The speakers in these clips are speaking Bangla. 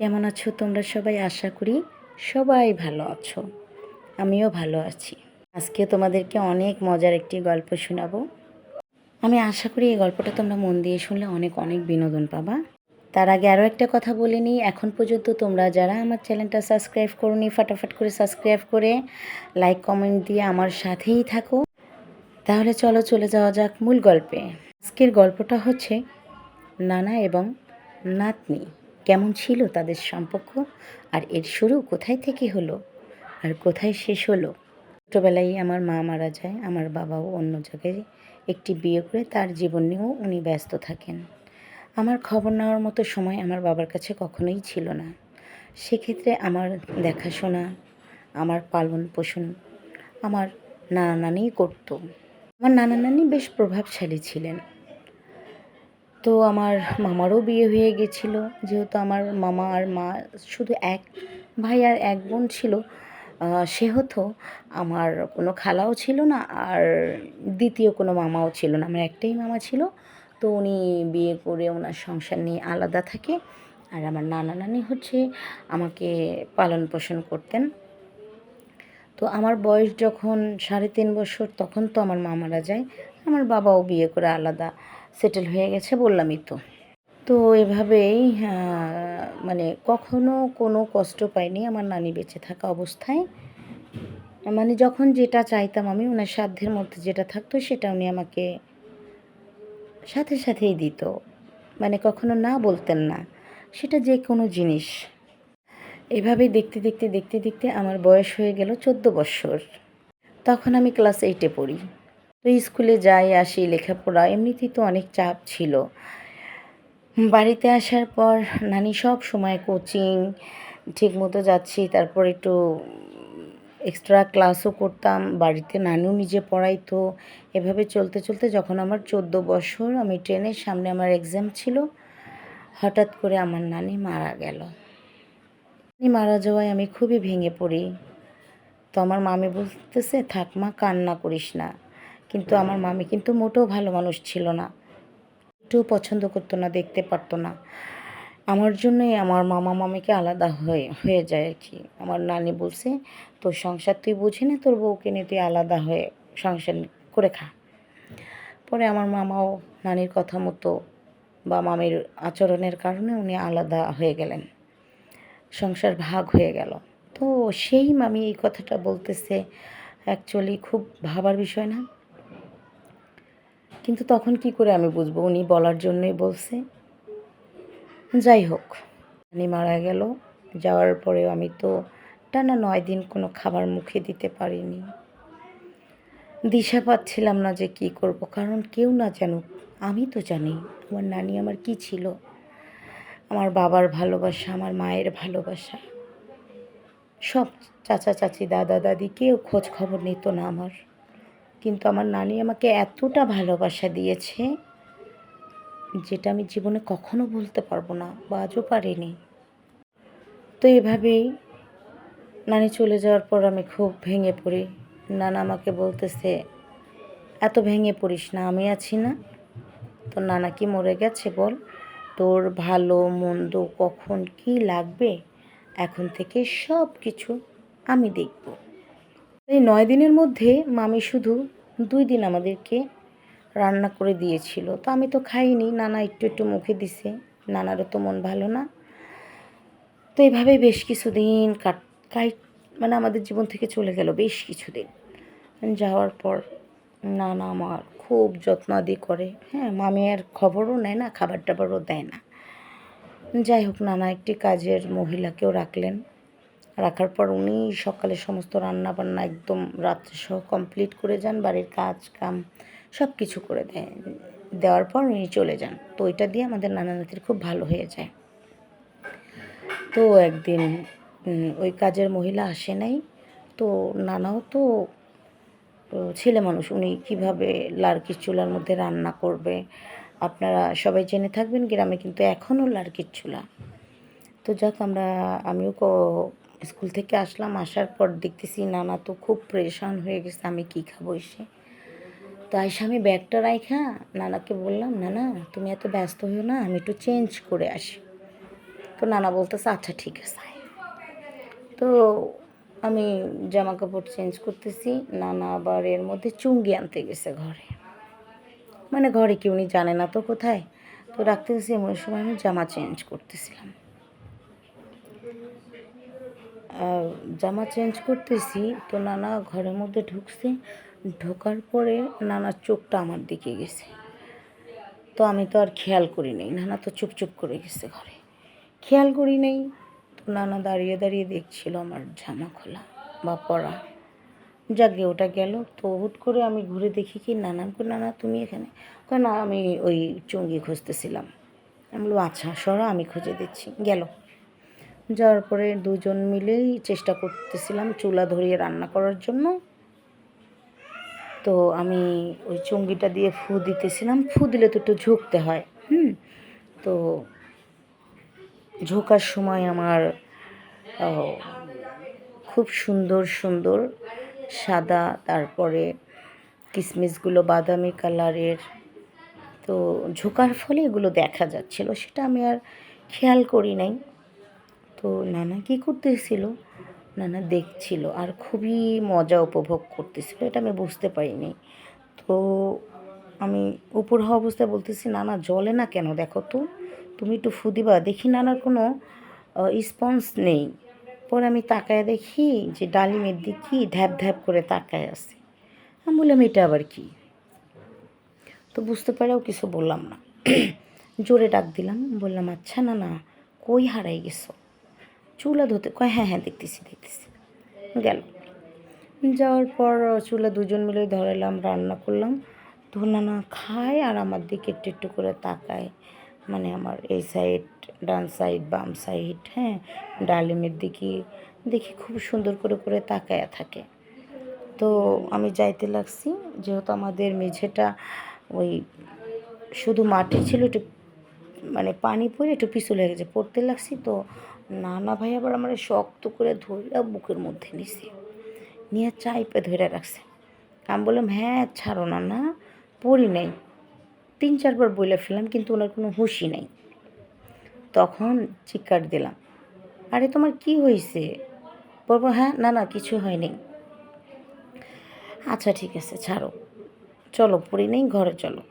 কেমন আছো তোমরা সবাই? আশা করি সবাই ভালো আছো। আমিও ভালো আছি। আজকে তোমাদেরকে অনেক মজার একটি গল্প শোনাবো। আমি আশা করি এই গল্পটা তোমরা মন দিয়ে শুনলে অনেক অনেক বিনোদন পাবা। তার আগে আরও একটা কথা বলে নিই। এখন পর্যন্ত তোমরা যারা আমার চ্যানেলটা সাবস্ক্রাইব করো নি ফাটাফাট করে সাবস্ক্রাইব করে লাইক, কমেন্ট দিয়ে আমার সাথেই থাকো। তাহলে চলো চলে যাওয়া যাক মূল গল্পে। আজকের গল্পটা হচ্ছে নানা এবং নাতনি। কেমন ছিল তাদের সম্পর্ক? আর এর শুরু কোথায় থেকে হলো? আর কোথায় শেষ হলো? ছোটোবেলায় আমার মা মারা যায়, আমার বাবাও অন্য জায়গায় একটি বিয়ে করে তার জীবন নিয়েও উনি ব্যস্ত থাকেন। আমার খবর নেওয়ার মতো সময় আমার বাবার কাছে কখনোই ছিল না। সেক্ষেত্রে আমার দেখাশোনা, আমার পালন পোষণ, আমার নানা নানিই করতো। আমার নানা নানি বেশ প্রভাবশালী ছিলেন। তো আমার মামারও বিয়ে হয়ে গেছিল। যেহেতু আমার মামা আর মা শুধু এক ভাই আর এক বোন ছিল সেহেতু আমার কোনো খালাও ছিল না আর দ্বিতীয় কোনো মামাও ছিল না। আমার একটাই মামা ছিল, তো উনি বিয়ে করে ওনার সংসার নিয়ে আলাদা থাকে আর আমার নানা নানি হচ্ছে আমাকে পালন পোষণ করতেন। তো আমার বয়স যখন সাড়ে তিন বছর, তখন তো আমার মামারা যায়, আমার বাবাও বিয়ে করে আলাদা। সেটেল হয়ে গেছে বললামই তো। তো এভাবেই মানে কখনো কোনো কষ্ট পাইনি আমার নানি বেঁচে থাকা অবস্থায়। মানে যখন যেটা চাইতাম আমি ওনার সাধ্যের মধ্যে যেটা থাকতো সেটা উনি আমাকে সাথে সাথেই দিত। মানে কখনো না বলতেন না। সেটা যে কোনো জিনিস। এভাবেই দেখতে দেখতে দেখতে দেখতে আমার বয়স হয়ে গেল চোদ্দ বৎসর তখন আমি ক্লাস এইটে পড়ি। তো স্কুলে যাই, আসি, লেখাপড়া। এমনিতেই তো অনেক চাপ ছিল। বাড়িতে আসার পর নানি সব সময় কোচিং ঠিক মতো যাচ্ছি। তারপর একটু এক্সট্রা ক্লাসও করতাম। বাড়িতে নানিও নিজে পড়াইতো। এভাবে চলতে চলতে যখন আমার চোদ্দ বছর, আমি ট্রেনের সামনে আমার এক্সাম ছিল, হঠাৎ করে আমার নানি মারা গেল। নানি মারা যাওয়ায় আমি খুবই ভেঙে পড়ি। তো আমার মামি বলতেছে, থাক মা, কান্না করিস না। কিন্তু আমার মামি কিন্তু মোটেও ভালো মানুষ ছিল না। একটুও পছন্দ করতো না দেখতে পারতো না। আমার জন্যই আমার মামা মামিকে আলাদা হয়ে হয়ে যায় আর কি। আমার নানি বলছে তোর সংসার তুই বুঝি না তোর বউকে নিয়ে তুই আলাদা হয়ে সংসার করে খা। পরে আমার মামাও নানির কথা মতো বা মামির আচরণের কারণে উনি আলাদা হয়ে গেলেন। সংসার ভাগ হয়ে গেল। তো সেই মামি এই কথাটা বলতেছে অ্যাকচুয়ালি খুব ভাবার বিষয় না। কিন্তু তখন কি করে আমি বুঝব? উনি বলার জন্যই বলছে। যাই হোক, উনি মারা গেল। যাওয়ার পরেও আমি তো টানা নয় দিন কোনো খাবার মুখে দিতে পারিনি। দিশা পাচ্ছিলাম না যে কি করব, কারণ কেউ না জানুক। আমি তো জানি, আমার নানি আমার কি ছিল? আমার বাবার ভালোবাসা, আমার মায়ের ভালোবাসা। সব চাচা, চাচি, দাদা, দাদি, কেউ খোঁজ খবর নিত না আমার। কিন্তু আমার নানি আমাকে এতটা ভালোবাসা দিয়েছে যেটা আমি জীবনে কখনো বলতে পারব না বা আজও পারিনি। তো এভাবেই নানি চলে যাওয়ার পর আমি খুব ভেঙে পড়ি। নানা আমাকে বলতেছে, এত ভেঙে পড়িস না, আমি আছি না। তো নানা কি মরে গেছে বল? তোর ভালো মন্দ কখন কি লাগবে? এখন থেকে সব কিছু আমি দেখব। এই নয় দিনের মধ্যে মামি শুধু দুই দিন আমাদেরকে রান্না করে দিয়েছিল। তো আমি তো খাইনি, নানা একটু একটু মুখে দিছে, নানারও তো মন ভালো না। তো এইভাবে বেশ কিছুদিন কাট, কাই মানে আমাদের জীবন থেকে চলে গেল বেশ কিছুদিন। যাওয়ার পর নানা আমার খুব যত্নাদি করে। হ্যাঁ মামি আর খবরও নেয় না খাবার টাবারও দেয় না। যাই হোক, নানা একটি কাজের মহিলাকেও রাখলেন। রাখার পর উনি সকালে সমস্ত রান্না বান্না একদম রাত্রে সহ কমপ্লিট করে যান, বাড়ির কাজ কাম সব কিছু করে দেয়। দেওয়ার পর উনি চলে যান। তো ওইটা দিয়ে আমাদের নানা নাতির খুব ভালো হয়ে যায়। তো একদিন ওই কাজের মহিলা আসে নাই। তো নানাও তো ছেলে মানুষ, উনি কীভাবে লার্কির চুলার মধ্যে রান্না করবে? আপনারা সবাই জেনে থাকবেন, গ্রামে কিন্তু এখনও লার্কির চুলা। তো যাক, আমরা, আমিও স্কুল থেকে আসলাম, আসার পর দেখতেছি নানা তো খুব প্রেশান হয়ে গেছে, আমি কী খাব এসে। তো আইসা আমি ব্যাগটা রাইখা, নানাকে বললাম, নানা, তুমি এত ব্যস্ত হইও না, আমি একটু চেঞ্জ করে আসি। তো নানা বলতেছে আচ্ছা ঠিক আছে তো আমি জামা কাপড় চেঞ্জ করতেছি, নানা আবার এর মধ্যে চুঙ্গি আনতে গেছে ঘরে। মানে ঘরে কেউ উনি জানে না তো কোথায়? তো রাখতে গেছি এমন সময় আমি জামা চেঞ্জ করতেছিলাম। জামা চেঞ্জ করতেছি, তো নানা ঘরের মধ্যে ঢুকছে। ঢোকার পরে নানার চোখটা আমার দিকে গেছে। তো আমি তো আর খেয়াল করি নাই, নানা তো চুপ চুপ করে গেছে ঘরে। খেয়াল করি নাই, তো নানা দাঁড়িয়ে দাঁড়িয়ে দেখছিল আমার জামা খোলা বা পরা। যাকে ওটা গেল। তো হুট করে আমি ঘুরে দেখি কি, নানা নানা তুমি এখানে? কয়, না, আমি ওই চুঙ্গি খুঁজতেছিলাম। আমি বললাম আচ্ছা সরো, আমি খুঁজে দিচ্ছি। গেল। যাওয়ার পরে দুজন মিলেই চেষ্টা করতেছিলাম চুলা ধরিয়ে রান্না করার জন্য। তো আমি ওই চুঙ্গিটা দিয়ে ফু দিতেছিলাম। ফু দিলে তো একটু ঝুঁকতে হয়, হুম? তো ঝোঁকার সময় আমার খুব সুন্দর সুন্দর সাদা, তারপরে কিসমিসগুলো বাদামি কালারের। তো ঝোঁকার ফলে এগুলো দেখা যাচ্ছিল, সেটা আমি আর খেয়াল করি নাই। তো নানা কী করতেছিল? নানা দেখছিল আর খুবই মজা উপভোগ করতেছিল, এটা আমি বুঝতে পারিনি। তো আমি উপর হওয়া অবস্থায় বলতেছি, নানা, জলে না কেন? দেখো তো, তুমি একটু ফু দিবা। দেখি নানার কোনো স্পন্স নেই। পরে আমি তাকায় দেখি যে ডালিমের দিকে ধ্যাপ ধ্যাপ করে তাকায় আছে। আমি বললাম, এটা আবার কি? তো বুঝতে পারেও কিছু বললাম না। জোরে ডাক দিলাম, বললাম আচ্ছা না না কই হারাই গেছো? চুলা ধুতে, কয় হ্যাঁ হ্যাঁ দেখতেছি দেখতেছি। গেল। যাওয়ার পর চুলা দুজন মিলে ধরালাম, রান্না করলাম। তো নানা খায় আর আমার দিকে একটু একটু করে তাকায়। মানে আমার এই সাইড ডান সাইড বাম সাইড হ্যাঁ ডালিমের দিকে দেখি খুব সুন্দর করে করে তাকায়া থাকে। তো আমি যাইতে লাগছি, যেহেতু আমাদের মেঝেটা ওই শুধু মাটি ছিল, একটু মানে পানি পড়ে একটু পিছু লেগেছে পড়তে লাগছি, তো নানা ভাই, আবার আমার শক্ত করে ধরে বুকের মধ্যে নিছে। নিয়ে চাইপে ধরে রাখছে। আমি বললাম হ্যাঁ ছাড়ো না না, পড়ি নাই। তিন, চারবার বলে ফেললাম, কিন্তু ওনার কোনো হুঁশই নেই। তখন চিৎকার দিলাম, আরে, তোমার কি হয়েছে বলব হ্যাঁ না না, কিছু হয়নি আচ্ছা ঠিক আছে, ছাড়ো। চলো, পড়ি নেই, ঘরে চলো।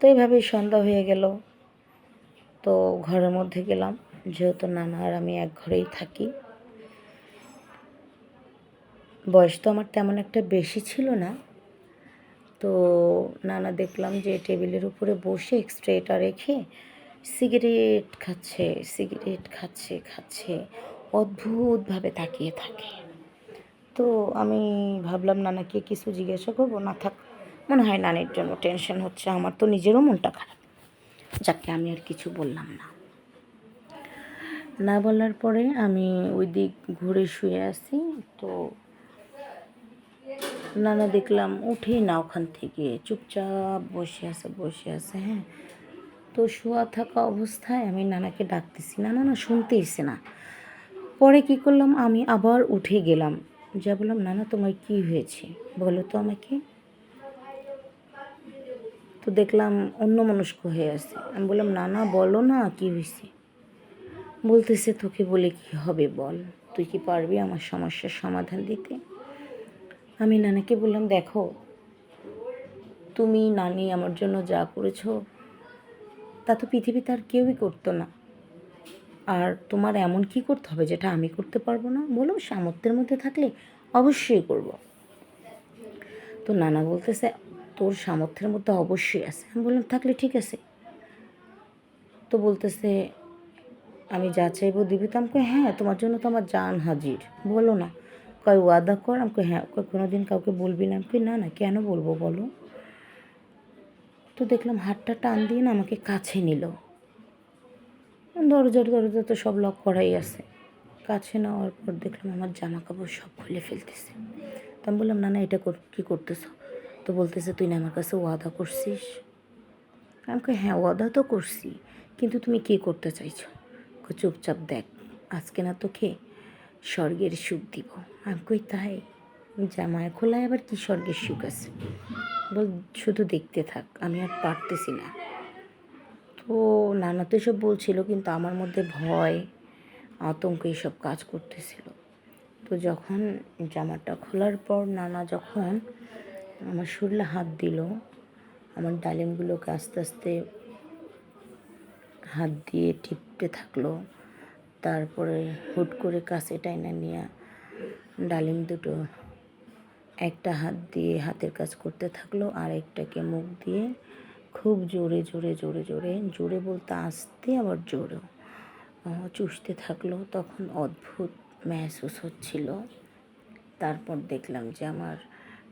তো এইভাবেই সন্ধ্যা হয়ে গেল। তো ঘরের মধ্যে গেলাম। যেহেতু নানা আর আমি এক ঘরেই থাকি। বয়স তো আমার তেমন একটা বেশি ছিল না। তো নানা দেখলাম যে টেবিলের উপরে বসে এক্সট্রেটা রেখে সিগারেট খাচ্ছে সিগারেট খাচ্ছে খাচ্ছে, অদ্ভুতভাবে তাকিয়ে থাকে। তো আমি ভাবলাম, নানাকে কিছু জিজ্ঞাসা করব? না থাক, মনে হয় নানির জন্য টেনশন হচ্ছে, আমার তো নিজেরও মনটা খারাপ। যাকে আমি আর কিছু বললাম না। না বলার পরে আমি ওই দিক ঘুরে শুয়ে আছি। তো নানা দেখলাম উঠেই না ওখান থেকে, চুপচাপ বসে আছে বসে আছে হ্যাঁ। তো শোয়া থাকা অবস্থায় আমি নানাকে ডাকতেছি। না না না শুনতেইছে না। পরে কি করলাম, আমি আবার উঠে গেলাম। যা বললাম, নানা, তোমার কি হয়েছে? বলো তো আমাকে। তো দেখলাম অন্য মনস্ক হয়ে আছে। আমি বললাম না না বলো না, কি হয়েছে? বলতেছে, তোকে বলে কি হবে বল? তুই কি পারবি আমার সমস্যার সমাধান দিতে? আমি নানাকে বললাম, দেখো, তুমি নানি আমার জন্য যা করেছ, তা তো পৃথিবীতে আর কেউই করতো না। আর তোমার এমন কি করতে হবে যেটা আমি করতে পারব না? বলো সামর্থ্যের মধ্যে থাকলে অবশ্যই করব। তো নানা বলতেছে, তোর সামর্থ্যের মধ্যে অবশ্যই আছে। আমি বললাম, থাকলে ঠিক আছে। তো বলতেছে আমি যা চাইব দিবি তো? আমাকে হ্যাঁ তোমার জন্য তো আমার জান হাজির। বলো না। কয়, ওয়াদা কর? আমাকে হ্যাঁ। কোনো দিন কাউকে বলবি না। আমাকে না না, কেন বলব বলো? তো দেখলাম হাতটা টান দিয়ে না আমাকে কাছে নিল। দরজার দরজা তো সব লক করাই আছে। কাছে নেওয়ার পর দেখলাম আমার জামা কাপড় সব খুলে ফেলতেছে। তো আমি বললাম, না না, এটা কী করতেছ? তো বলতেছে, তুই না আমার কাছে ওয়াদা করছিস? আমি কই হ্যাঁ ওয়াদা তো করছি, কিন্তু তুমি কী করতে চাইছো? কই, চুপচাপ দেখ আজকে না তোকে স্বর্গের সুখ দিব। আমি কই তাই? জামায় খোলায় আবার কি স্বর্গের সুখ আছে? বল শুধু দেখতে থাক আমি আর পারতেছি না। তো নানা তো এসব বলছিল কিন্তু আমার মধ্যে ভয় আতঙ্ক এইসব কাজ করতেছিল। তো যখন জামাটা খোলার পর নানা যখন আমার শরীরে হাত দিল আমার ডালিমগুলোকে আস্তে আস্তে হাত দিয়ে টিপতে থাকল। তারপরে হুট করে কাছে টাইনা নিয়ে ডালিম দুটো একটা হাত দিয়ে হাতের কাজ করতে থাকল আর একটাকে মুখ দিয়ে খুব জোরে জোরে জোরে জোরে জোরে বলতে আসতে আবার জোরেও চুষতে থাকল। তখন অদ্ভুত মেহসুস হচ্ছিল। তারপর দেখলাম যে আমার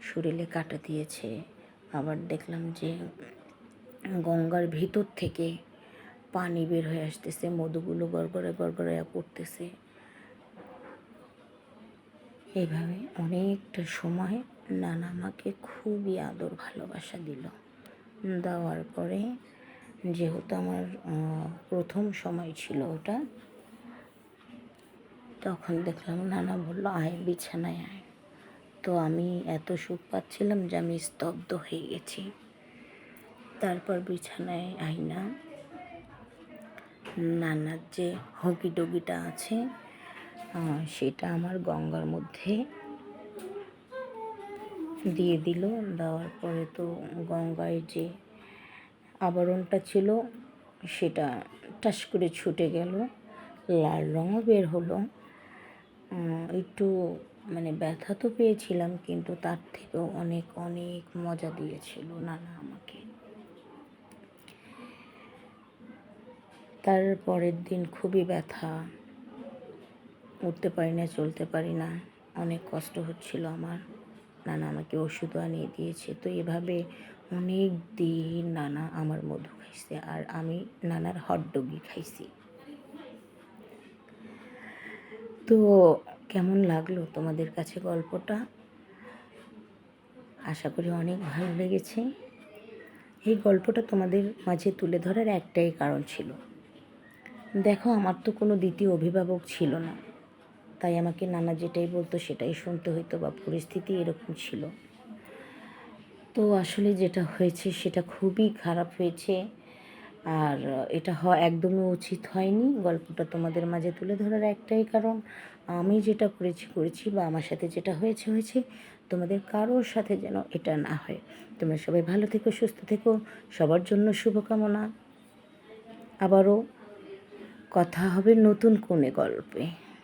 শরীরে কাটা দিয়েছে। আবার দেখলাম যে গঙ্গার ভিতর থেকে পানি বের হয়ে আসতেছে, মধুগুলো গড়গড়ে গড়গড়ে পড়তেছে এইভাবে অনেকটা সময় নানা আমাকে খুবই আদর ভালোবাসা দিল। দেওয়ার পরে যেহেতু আমার প্রথম সময় ছিল ওটা, তখন দেখলাম নানা বলল, আয়, বিছানায় আয়। তো আমি এত সুখ পাচ্ছিলাম যে আমি স্তব্ধ হয়ে গেছি। তারপর বিছানায় আইনা নানার যে হকি ডগিটা আছে সেটা আমার গঙ্গার মধ্যে দিয়ে দিল। দেওয়ার পরে তো গঙ্গায় যে আবরণটা ছিল, সেটা টাস করে ছুটে গেল। লাল রঙও বের হলো। একটু মানে ব্যথা তো পেয়েছিলাম, কিন্তু তার থেকেও অনেক অনেক মজা দিয়েছিল নানা আমাকে। তার পরের দিন খুবই ব্যথা। উঠতে পারি না, চলতে পারি না। অনেক কষ্ট হচ্ছিল আমার। নানা আমাকে ওষুধ আনিয়ে দিয়েছে। তো এভাবে অনেক দিন নানা আমার মধু খাইছে আর আমি নানার হটডগি খাইছি। তো কেমন লাগল তোমাদের কাছে গল্পটা? আশা করি অনেক ভালো লেগেছে। এই গল্পটা তোমাদের মাঝে তুলে ধরার একটাই কারণ ছিল। দেখো, আমার তো কোনো দ্বিতীয় অভিভাবক ছিল না। তাই আমাকে নানা যেটাই বলতো সেটাই শুনতে হইতো বা পরিস্থিতি এরকম ছিল। তো আসলে যেটা হয়েছে সেটা খুবই খারাপ হয়েছে। আর এটা হ একদমই উচিত হয়নি। গল্পটা তোমাদের মাঝে তুলে ধরার একটাই কারণ, আমি যেটা করেছি করেছি বা আমার সাথে যেটা হয়েছে হয়েছে। তোমাদের কারোর সাথে যেন এটা না হয়। তোমরা সবাই ভালো থেকো, সুস্থ থেকো। সবার জন্য শুভকামনা। আবারও কথা হবে নতুন কোনে গল্পে।